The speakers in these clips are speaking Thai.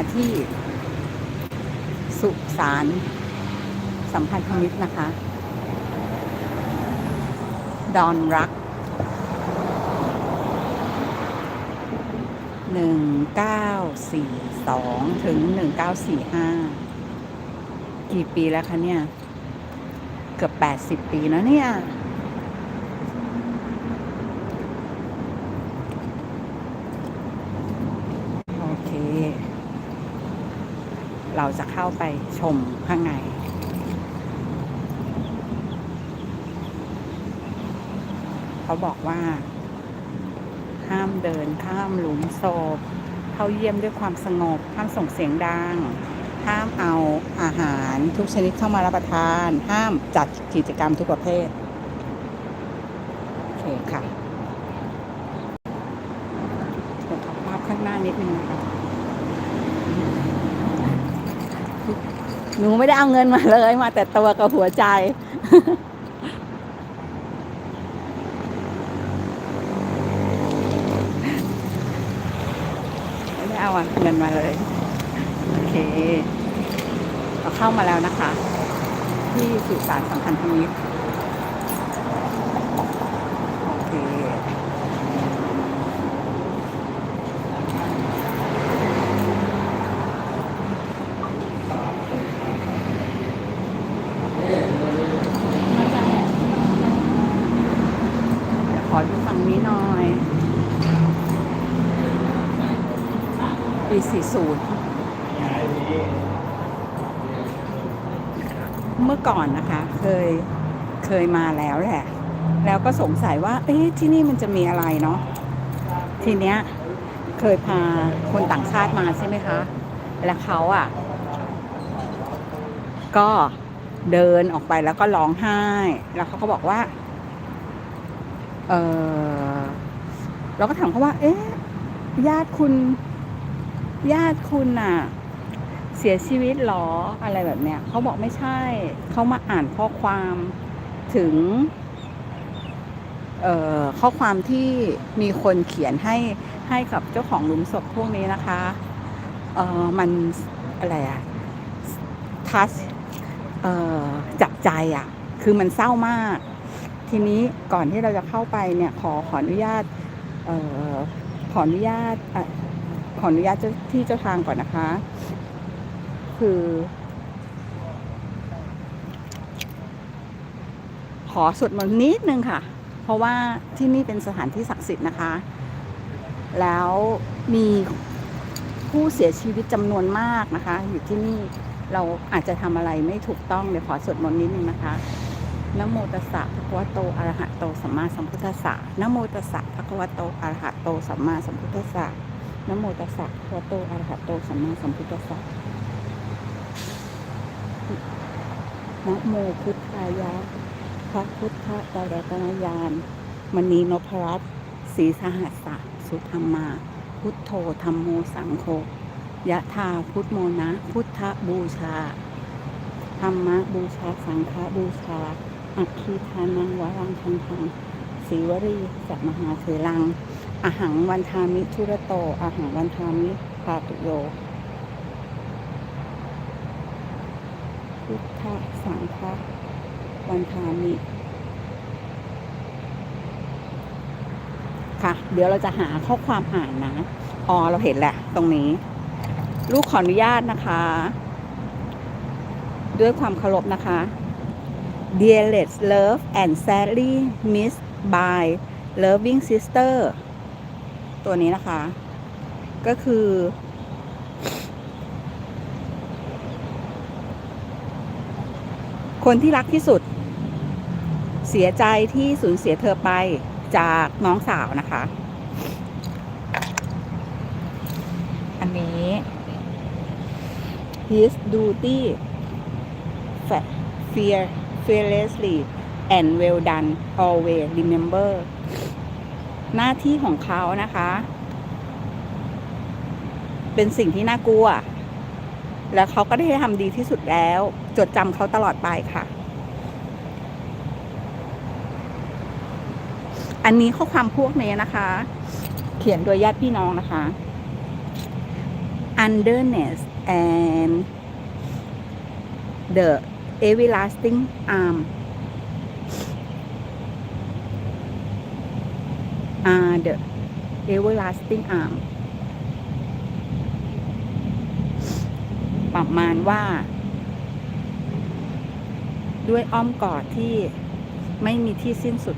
มาที่สุสานสัมพันธมิตรนะคะ ดอนรักหนึ่งเก้าสี่สองถึงหนึ่งเก้าสี่ห้ากี่ปีแล้วคะเนี่ย เกือบแปดสิบปีแล้วเนี่ย โอเค เราจะเข้าไปชมข้างในเขาบอกว่า ห้ามเดินข้ามหลุมศพเข้าเยี่ยมด้วยความสงบ ห้ามส่งเสียงดัง ห้ามเอาอาหารทุกชนิดเข้ามารับประทาน ห้ามจัดกิจกรรมทุกประเภท โอเคค่ะขอภาพข้างหน้านิดนึงนะคะ หนูไม่ได้เอาเงินมาเลย มาแต่ตัวกับหัวใจ ไม่ได้เอาเงินมาเลย โอเคเราเข้ามาแล้วนะคะ ที่สื่อสารสัมพันธมิตรโอเค เดี๋ยวขอดูฝั่งนี้หน่อย ปี 40 เมื่อก่อนนะคะ เคยเคยมาแล้วแหละ แล้วก็สงสัยว่า เอ๊ะที่นี่มันจะมีอะไรเนาะทีเนี้ยเคยพาคนต่างชาติมาใช่ไหมคะ แล้วเขาอะ ก็เดินออกไปแล้วก็ร้องไห้ แล้วเขาก็บอกว่า เออเราก็ถามเขาว่า เอ๊ะ ญาติคุณ ญาติคุณน่ะ เสียชีวิตหรออะไรแบบเนี้ยเขาบอกไม่ใช่ เขามาอ่านข้อความถึงเอ่อข้อความที่มีคนเขียนให้ให้กับเจ้าของหลุมศพพวกนี้นะคะเอ่อมันอะไรอะทัชเอ่อจับใจอะคือมันเศร้ามาก ทีนี้ก่อนที่เราจะเข้าไปเนี่ยขอขออนุญาตเอ่อขออนุญาตอะ ขออนุญาตที่เจ้าทางก่อนนะคะ คือ ขอสวดมนต์นิดนึงค่ะ เพราะว่าที่นี่เป็นสถานที่ศักดิ์สิทธิ์นะคะ แล้วมีผู้เสียชีวิตจำนวนมากนะคะ อยู่ที่นี่เราอาจจะทำอะไรไม่ถูกต้องเดี๋ยวขอสวดมนต์นิดนึงนะคะนโมตัสสะภะคะวะโตอะระหะโตสัมมาสัมพุทธัสสะนโมตัสสะภะคะวะโตอะระหะโตสัมมาสัมพุทธัสสะ นโมตัสสะภะคะโตอะระหะโตสัมมาสัมพุทธัสสะนะโมพุทธายะ พระพุทธตรัตนญาณมณีนพรัตน์ศรีสหัสสะสุธรรมา พุทโธธรรมโมสังโฆยะธาพุทโมนะ พุทธบูชา ธรรมะบูชาสังฆบูชา อัคคีทานังวรังคันทังสีวรีสัมมหาเถรัง อาหังวันทามิทุระโตอาหังวันทามิปาตุโยพุทธสังฆวันทามิค่ะ เดี๋ยวเราจะหาข้อความอ่านนะอ๋อเราเห็นแหละ ตรงนี้ ลูกขออนุญาตนะคะ ด้วยความเคารพนะคะ Dearest love and sadly missed by loving sister ตัวนี้นะคะ ก็คือ คนที่รักที่สุด เสียใจที่สูญเสียเธอไปจากน้องสาวนะคะ อันนี้ his duty fa- fear fearlessly and well done always remember หน้าที่ของเขานะคะ เป็นสิ่งที่น่ากลัว แล้วเขาก็ได้ทำดีที่สุดแล้ว จดจำเขาตลอดไปค่ะ อันนี้ข้อความพวกนี้นะคะ เขียนโดยญาติพี่น้องนะคะ underness and the everlasting arm are the everlasting arm ประมาณว่า ด้วยอ้อมกอดที่ไม่มีที่สิ้นสุด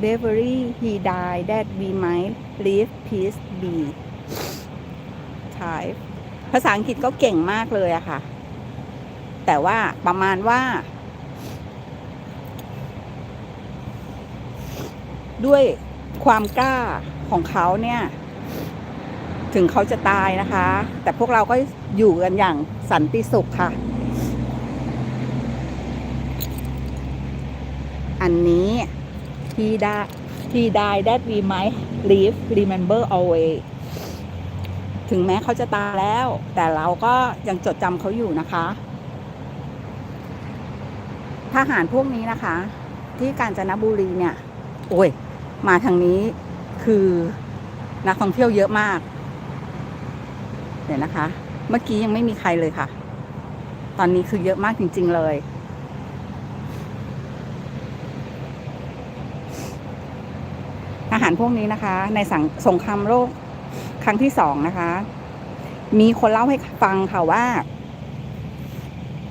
bravery he died that we might live peace be ใช่ภาษาอังกฤษก็เก่งมากเลยอะค่ะ แต่ว่าประมาณว่า ด้วยความกล้าของเขาเนี่ย ถึงเขาจะตายนะคะ แต่พวกเราก็อยู่กันอย่างสันติสุขค่ะ อันนี้ he died he died that we might live remember always ถึงแม้เขาจะตายแล้ว แต่เราก็ยังจดจำเขาอยู่นะคะทหารพวกนี้นะคะ ที่กาญจนบุรีเนี่ย โอ้ย มาทางนี้คือนักท่องเที่ยวเยอะมากเดี๋ยวนะคะ เมื่อกี้ยังไม่มีใครเลยค่ะ ตอนนี้คือเยอะมากจริง ๆ เลยทหารพวกนี้นะคะ ในสังสงครามโลกครั้งที่สองนะคะ มีคนเล่าให้ฟังค่ะว่า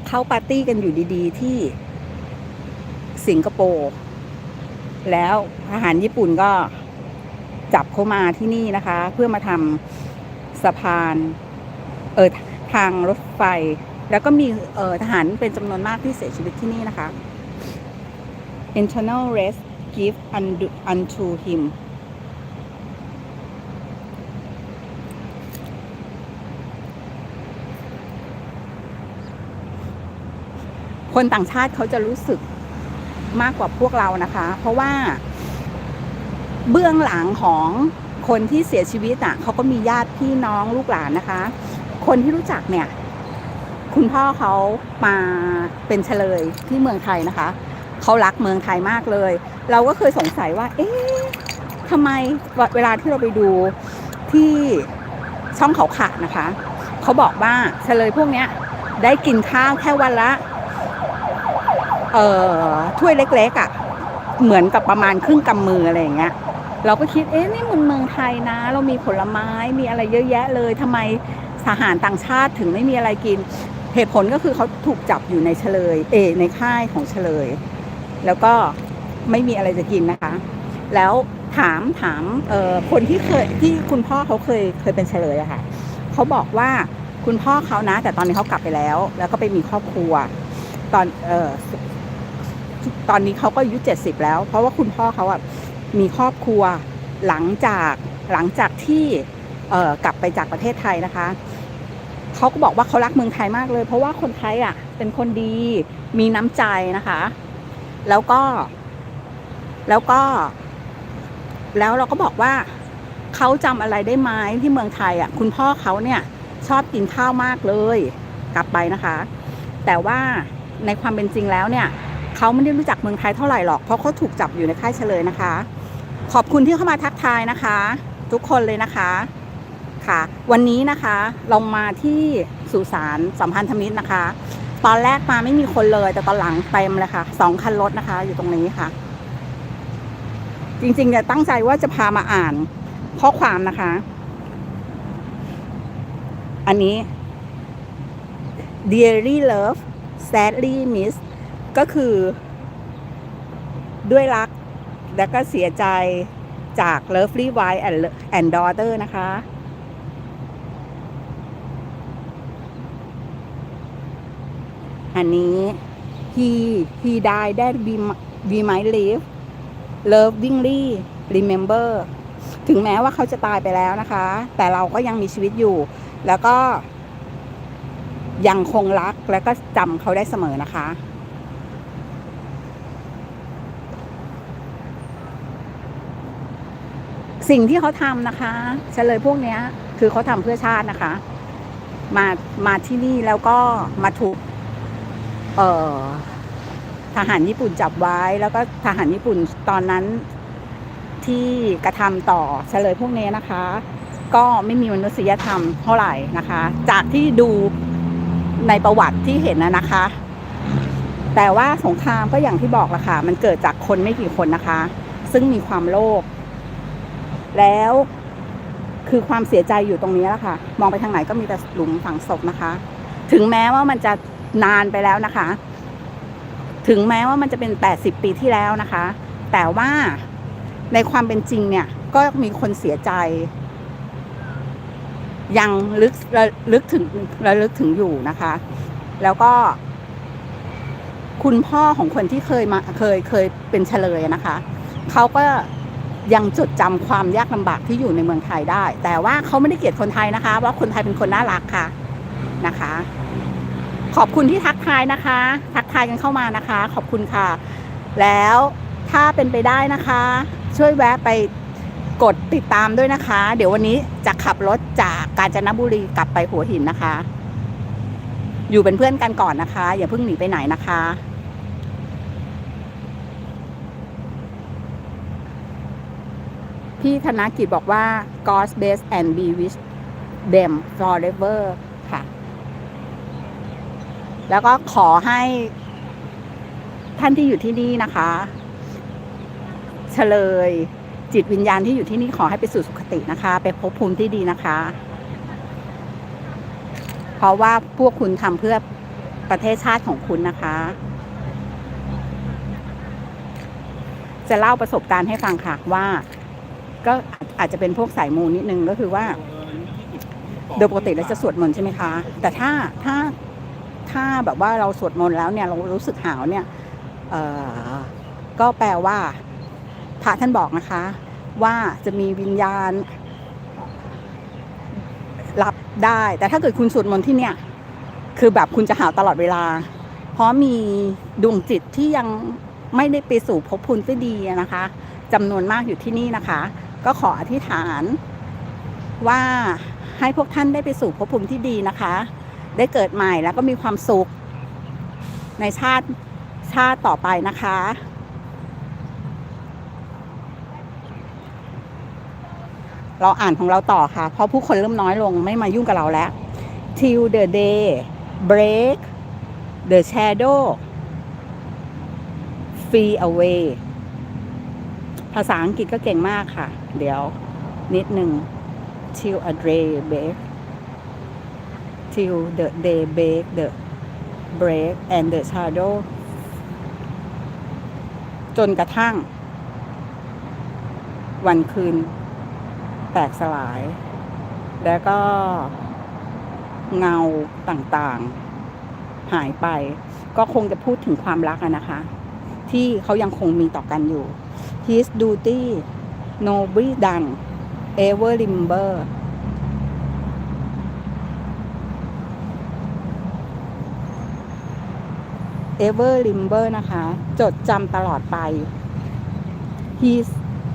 เขาปาร์ตี้กันอยู่ดี ๆ ที่สิงคโปร์ แล้วทหารญี่ปุ่นก็จับเขามาที่นี่นะคะ เพื่อมาทำสะพานเออทางรถไฟ แล้วก็มีเออทหารเป็นจำนวนมากที่เสียชีวิตที่นี่นะคะ internal rest give unto, unto him คนต่างชาติเขาจะรู้สึก มากกว่าพวกเรานะคะ เพราะว่า เบื้องหลังของคนที่เสียชีวิตอะเขาก็มีญาติพี่น้องลูกหลานนะคะ คนที่รู้จักเนี่ย คุณพ่อเขามาเป็นเฉลยที่เมืองไทยนะคะเขารักเมืองไทยมากเลย เราก็เคยสงสัยว่า เอ๊ะทำไมเวลาที่เราไปดูที่ช่องเขาขาดนะคะ เขาบอกว่าเฉลยพวกเนี้ยได้กินข้าวแค่วันละ เอ่อถ้วยเล็กๆอะ่ะเหมือนกับประมาณครึ่งกำมืออะไรอย่างเงี้ยเราก็คิดเอ๊ะนี่มันเมืองไทยนะ เรามีผลไม้มีอะไรเยอะแยะเลยทำไมทหารต่างชาติถึงไม่มีอะไรกิน เหตุผลก็คือเขาถูกจับอยู่ในเฉลย เอ ในค่ายของเฉลย แล้วก็ไม่มีอะไรจะกินนะคะ แล้วถามถามเอ่อคนที่เคยที่คุณพ่อเขาเคยเคยเป็นเฉลยอะค่ะเขาบอกว่าคุณพ่อเขานะ แต่ตอนนี้เขากลับไปแล้ว แล้วก็ไปมีครอบครัว ตอนเอ่อ ตอนนี้เขาก็อายุเจ็ดสิบแล้ว เพราะว่าคุณพ่อเขาอะมีครอบครัวหลังจากหลังจากที่เอ่อกลับไปจากประเทศไทยนะคะเขาก็บอกว่าเขารักเมืองไทยมากเลย เพราะว่าคนไทยอะ เป็นคนดีมีน้ำใจนะคะ แล้วก็ แล้วก็ แล้วเราก็บอกว่าเขาจำอะไรได้ไหมที่เมืองไทยอะ คุณพ่อเขาเนี่ย ชอบกินข้าวมากเลย กลับไปนะคะ แต่ว่าในความเป็นจริงแล้วเนี่ย เขาไม่ได้รู้จักเมืองไทยเท่าไหร่หรอก เพราะเขาถูกจับอยู่ในค่ายเฉลยนะคะ ขอบคุณที่เข้ามาทักทายนะคะ ทุกคนเลยนะคะค่ะ วันนี้นะคะเรามาที่สุสานสัมพันธมิตรนะคะ ตอนแรกมาไม่มีคนเลย แต่ตอนหลังเต็มเลยค่ะสองคันรถนะคะ อยู่ตรงนี้ค่ะ จริงๆเนี่ยตั้งใจว่าจะพามาอ่านข้อความนะคะ อันนี้ dearly love sadly miss ก็คือด้วยรักและก็เสียใจจาก Lovely Wife and, and Daughter นะคะ อันนี้ he he died that we we might live lovingly remember ถึงแม้ว่าเขาจะตายไปแล้วนะคะ แต่เราก็ยังมีชีวิตอยู่ แล้วก็ยังคงรักและก็จำเขาได้เสมอนะคะ สิ่งที่เขาทำนะคะเฉลยพวกเนี้ยคือเขาทำเพื่อชาตินะคะ มามาที่นี่แล้วก็มาถูกเอ่อทหารญี่ปุ่นจับไว้ แล้วก็ทหารญี่ปุ่นตอนนั้นที่กระทำต่อเฉลยพวกนี้นะคะ ก็ไม่มีมนุษยธรรมเท่าไหร่นะคะ จากที่ดูในประวัติที่เห็นนะนะคะ แต่ว่าสงครามก็อย่างที่บอกละค่ะ มันเกิดจากคนไม่กี่คนนะคะ ซึ่งมีความโลภ แล้วคือความเสียใจอยู่ตรงนี้แหละค่ะ มองไปทางไหนก็มีแต่หลุมฝังศพนะคะ ถึงแม้ว่ามันจะนานไปแล้วนะคะ ถึงแม้ว่ามันจะเป็น 80 ปีที่แล้วนะคะ แต่ว่าในความเป็นจริงเนี่ย ก็มีคนเสียใจ ยังลึกระลึกถึงระลึกถึงอยู่นะคะ แล้วก็ คุณพ่อของคนที่เคยมาเคยเคยเป็นเฉลยนะคะ เขาก็ ยังจดจำความยากลำบากที่อยู่ในเมืองไทยได้ แต่ว่าเขาไม่ได้เกลียดคนไทยนะคะเพราคนไทยเป็นคนน่ารักค่ะนะคะ ขอบคุณที่ทักทายนะคะ ทักทายกันเข้ามานะคะ ขอบคุณค่ะ แล้วถ้าเป็นไปได้นะคะ ช่วยแวะไปกดติดตามด้วยนะคะ เดี๋ยววันนี้จะขับรถจากกาญจนบุรีกลับไปหัวหินนะคะ อยู่เป็นเพื่อนกันก่อนนะคะ อย่าเพิ่งหนีไปไหนนะคะ พี่ธนกิจบอกว่า God's best and be with them forever ค่ะ แล้วก็ขอให้ท่านที่อยู่ที่นี่นะคะเฉลย จิตวิญญาณที่อยู่ที่นี่ขอให้ไปสู่สุคตินะคะ ไปพบภูมิที่ดีนะคะ เพราะว่าพวกคุณทำเพื่อประเทศชาติของคุณนะคะ จะเล่าประสบการณ์ให้ฟังค่ะว่า ก็อาจจะเป็นพวกสายมูนิดนึงก็คือว่า โดยปกติเราจะสวดมนต์ใช่ไหมคะ แต่ถ้าถ้าถ้าแบบว่าเราสวดมนต์แล้วเนี่ยเรารู้สึกหาวเนี่ยก็แปลว่าพระท่านบอกนะคะ ว่าจะมีวิญญาณรับได้ แต่ถ้าเกิดคุณสวดมนต์ที่เนี่ย คือแบบคุณจะหาวตลอดเวลา เพราะมีดวงจิตที่ยังไม่ได้ไปสู่ภพภูมิที่ดีนะคะจำนวนมากอยู่ที่นี่นะคะ ก็ขออธิษฐานว่าให้พวกท่านได้ไปสู่ภพภูมิที่ดีนะคะ ได้เกิดใหม่แล้วก็มีความสุข ในชาติชาติต่อไปนะคะ เราอ่านของเราต่อค่ะ เพราะผู้คนเริ่มน้อยลงไม่มายุ่งกับเราแล้ว till the day break the shadow flee away ภาษาอังกฤษก็เก่งมากค่ะ เดี๋ยวนิดหนึ่ง till a day break till the day break the break and the shadow จนกระทั่ง วันคืน แตกสลาย แล้วก็เงาต่างๆ หายไป ก็คงจะพูดถึงความรักนะคะ ที่เขายังคงมีต่อกันอยู่ His duty nobly done ever remember ever remember นะคะ จดจำตลอดไป he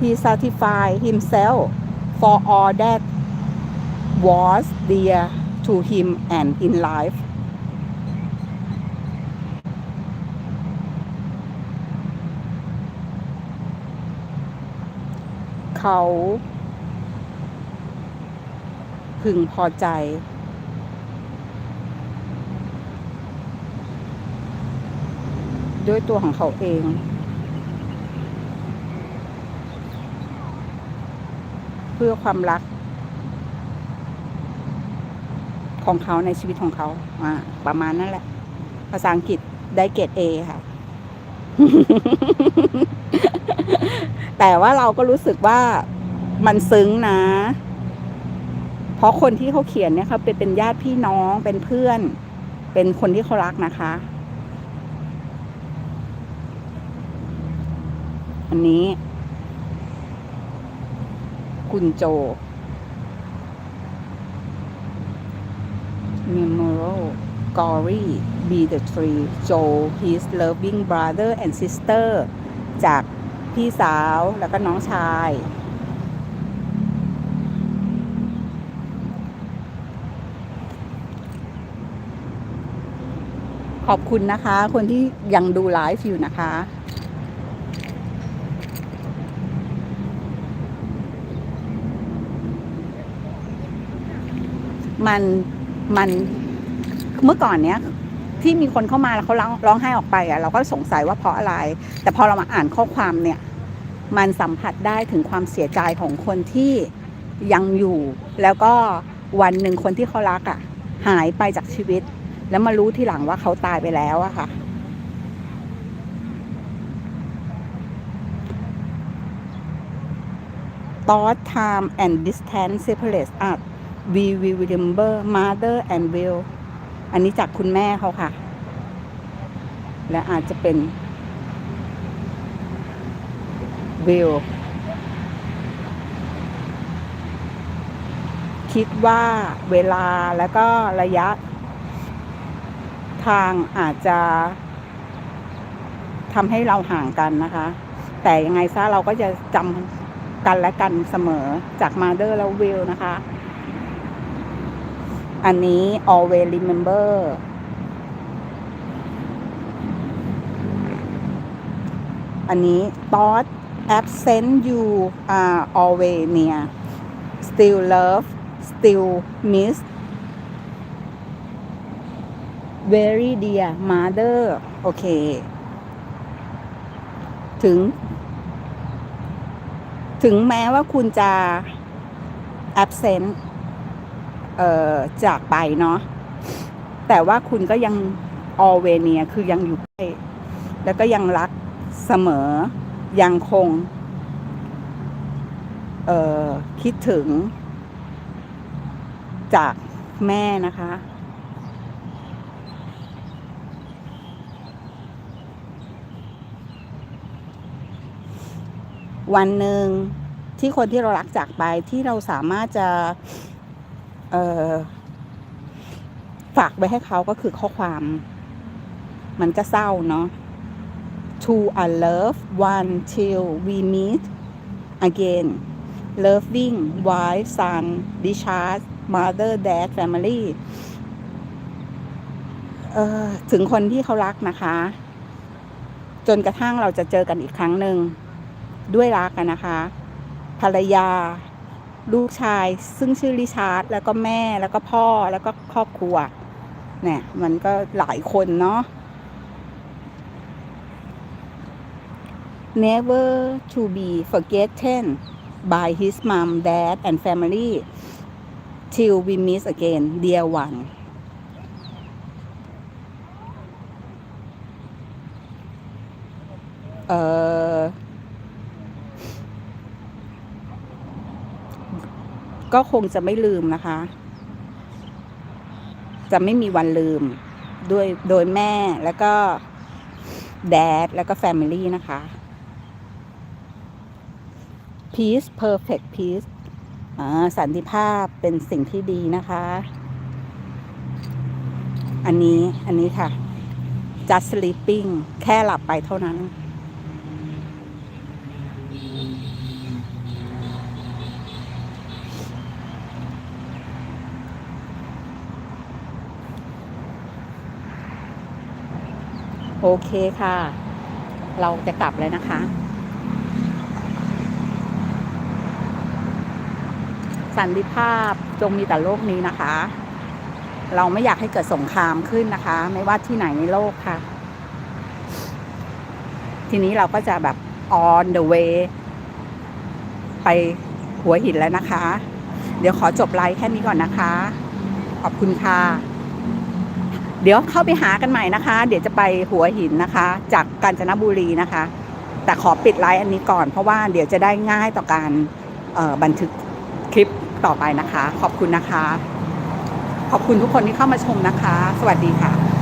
he satisfied himself for all that was dear to him and in life เขาพึงพอใจ ด้วยตัวของเขาเองเพื่อความรัก ของเขาในชีวิตของเขาอ่าประมาณนั่นแหละ ภาษาอังกฤษได้เกรดเอค่ะ แต่ว่าเราก็รู้สึกว่ามันซึ้งนะ เพราะคนที่เขาเขียนเนี่ยเขาเป็นเป็นญาติพี่น้องเป็นเพื่อน เป็นคนที่เขารักนะคะ อันนี้ คุณโจ Memorial Glory be the tree Joe his loving brother and sister จาก พี่สาวแล้วก็น้องชาย ขอบคุณนะคะ คนที่ยังดูไลฟ์อยู่นะคะมันมันเมื่อก่อนเนี้ยที่มีคนเข้ามาแล้วเขาร้องร้องไห้ออกไปอะเราก็สงสัยว่าเพราะอะไร แต่พอเรามาอ่านข้อความเนี่ย มันสัมผัสได้ถึงความเสียใจของคนที่ยังอยู่ แล้วก็วันหนึ่งคนที่เขารักอะ หายไปจากชีวิต แล้วมารู้ทีหลังว่าเขาตายไปแล้วอะค่ะ thought time and distance separates us we will remember mother and will อันนี้จากคุณแม่เขาค่ะ และอาจจะเป็น will คิดว่าเวลาแล้วก็ระยะ ทางอาจจะทำให้เราห่างกันนะคะ แต่ยังไงซะเราก็จะจำกันและกันเสมอจาก Mother แล้ว Will นะคะ อันนี้ always remember อันนี้ t o u g h t absent you are always near still love still miss very dear mother โอเค ถึง ถึงแม้ว่าคุณจะ absent เอ่อ จากไปเนาะ แต่ว่าคุณก็ยัง always near คือยังอยู่ใกล้ แล้วก็ยังรักเสมอ ยังคงคิดถึง จากแม่นะคะ วันหนึ่งที่คนที่เรารักจากไปที่เราสามารถจะฝากไว้ให้เขาก็คือข้อความ มันก็เศร้าเนาะ to a love one till we meet again loving wife son discharge mother dad family เอ่อถึงคนที่เขารักนะคะ จนกระทั่งเราจะเจอกันอีกครั้งหนึ่งด้วยรักกันนะคะ ภรรยา ลูกชาย ซึ่งชื่อริชาร์ดแล้วก็แม่แล้วก็พ่อแล้วก็ครอบครัวเนี่ยมันก็หลายคนเนาะ never to be forgotten by his mom, dad, and family till we meet again, dear one. เอ่อก็คงจะไม่ลืมนะคะ จะไม่มีวันลืม ด้วยโดยแม่แล้วก็แดดแล้วก็แฟมิลี่นะคะ peace perfect peace อ่าสันติภาพเป็นสิ่งที่ดีนะคะ อันนี้อันนี้ค่ะ just sleeping แค่หลับไปเท่านั้น โอเคค่ะ เราจะกลับแล้วนะคะ สันติภาพจงมีแต่โลกนี้นะคะ เราไม่อยากให้เกิดสงครามขึ้นนะคะ ไม่ว่าที่ไหนในโลกค่ะ ทีนี้เราก็จะแบบ on the way ไปหัวหินแล้วนะคะ เดี๋ยวขอจบไลฟ์แค่นี้ก่อนนะคะ ขอบคุณค่ะ เดี๋ยวเข้าไปหากันใหม่นะคะ เดี๋ยวจะไปหัวหินนะคะ จากกาญจนบุรีนะคะ แต่ขอปิดไลฟ์อันนี้ก่อนเพราะว่าเดี๋ยวจะได้ง่ายต่อการบันทึกคลิป ต่อไปนะคะ ขอบคุณนะคะ ขอบคุณทุกคนที่เข้ามาชมนะคะ สวัสดีค่ะ